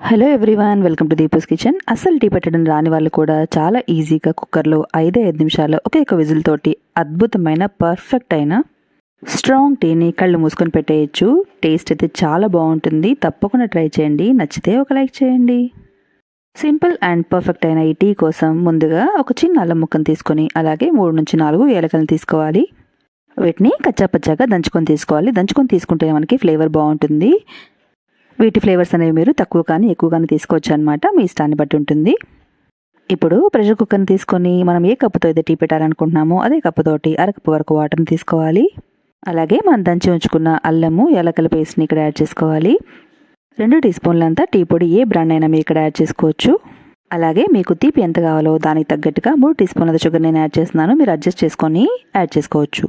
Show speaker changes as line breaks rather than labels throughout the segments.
Hello everyone welcome to Deepa's kitchen అస్సలు tea పెట్టడం రాని వాళ్ళు కూడా చాలా ఈజీగా కుక్కర్లో ఐదే ఐదు నిమిషాల్లో ఒకే ఒక విజిల్ తోటి అద్భుతమైన పర్ఫెక్ట్ అయిన స్ట్రాంగ్ టీని కళ్ళు మూసుకొని పెట్టేయచ్చు. టేస్ట్ అయితే చాలా బాగుంటుంది. తప్పకుండా ట్రై చేయండి. నచ్చితే ఒక లైక్ చేయండి. సింపుల్ అండ్ పర్ఫెక్ట్ అయిన ఈ టీ కోసం ముందుగా ఒక చిన్న అల్లం ముక్కను తీసుకొని అలాగే మూడు నుంచి నాలుగు ఏలకలను తీసుకోవాలి. వీటిని కచ్చాపచ్చాగా దంచుకొని తీసుకోవాలి. దంచుకొని తీసుకుంటే మనకి ఫ్లేవర్ బాగుంటుంది. వీటి ఫ్లేవర్స్ అనేవి మీరు తక్కువ కానీ ఎక్కువ కానీ తీసుకోవచ్చు అనమాట మీ ఇష్టాన్ని బట్టి ఉంటుంది. ఇప్పుడు ప్రెషర్ కుక్కర్ని తీసుకొని మనం ఏ కప్పుతో అయితే టీ పెట్టాలనుకుంటున్నామో అదే కప్పుతోటి అరకప్పు వరకు వాటర్ని తీసుకోవాలి. అలాగే మనం దంచి ఉంచుకున్న అల్లము యాలకల పేస్ట్ని ఇక్కడ యాడ్ చేసుకోవాలి. రెండు టీ స్పూన్లంతా టీ పొడి ఏ బ్రాండ్ అయినా మీరు ఇక్కడ యాడ్ చేసుకోవచ్చు. అలాగే మీకు తీపి ఎంత కావాలో దానికి తగ్గట్టుగా మూడు టీ స్పూన్ల షుగర్ నేను యాడ్ చేస్తున్నాను. మీరు అడ్జస్ట్ చేసుకొని యాడ్ చేసుకోవచ్చు.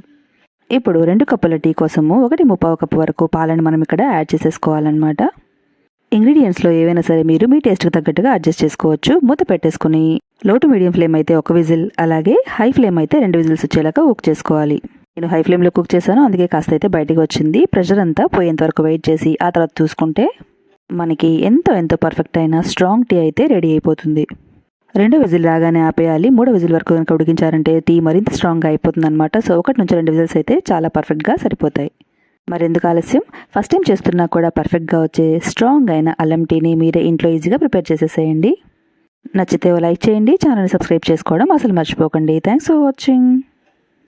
ఇప్పుడు రెండు కప్పుల టీ కోసము ఒకటి ముప్పావు కప్పు వరకు పాలను మనం ఇక్కడ యాడ్ చేసేసుకోవాలన్నమాట. ఇంగ్రీడియంట్స్లో ఏవైనా సరే మీరు మీ టేస్ట్కి తగ్గట్టుగా అడ్జస్ట్ చేసుకోవచ్చు. మూత పెట్టేసుకుని లోటు మీడియం ఫ్లేమ్ అయితే ఒక విజిల్ అలాగే హై ఫ్లేమ్ అయితే రెండు విజిల్స్ వచ్చేలాగా కుక్ చేసుకోవాలి. నేను హై ఫ్లేమ్లో కుక్ చేశాను అందుకే కాస్త అయితే బయటికి వచ్చింది. ప్రెషర్ అంతా పోయేంత వరకు వెయిట్ చేసి ఆ తర్వాత చూసుకుంటే మనకి ఎంతో ఎంతో పర్ఫెక్ట్ అయిన స్ట్రాంగ్ టీ అయితే రెడీ అయిపోతుంది. రెండో విజిల్ రాగానే ఆపేయాలి. మూడో విజిల్ వరకు కనుక ఉడికించారంటే టీ మరింత స్ట్రాంగ్గా అయిపోతుంది అనమాట సో ఒకటి నుంచి రెండు విజిల్స్ అయితే చాలా పర్ఫెక్ట్గా సరిపోతాయి. మరెందుకు ఆలస్యం? ఫస్ట్ టైం చేస్తున్నా కూడా పర్ఫెక్ట్గా వచ్చే స్ట్రాంగ్ అయిన అల్లం టీని మీరే ఇంట్లో ఈజీగా ప్రిపేర్ చేసేసేయండి. నచ్చితే లైక్ చేయండి ఛానల్ని సబ్స్క్రైబ్ చేసుకోవడం అసలు మర్చిపోకండి. Thanks for watching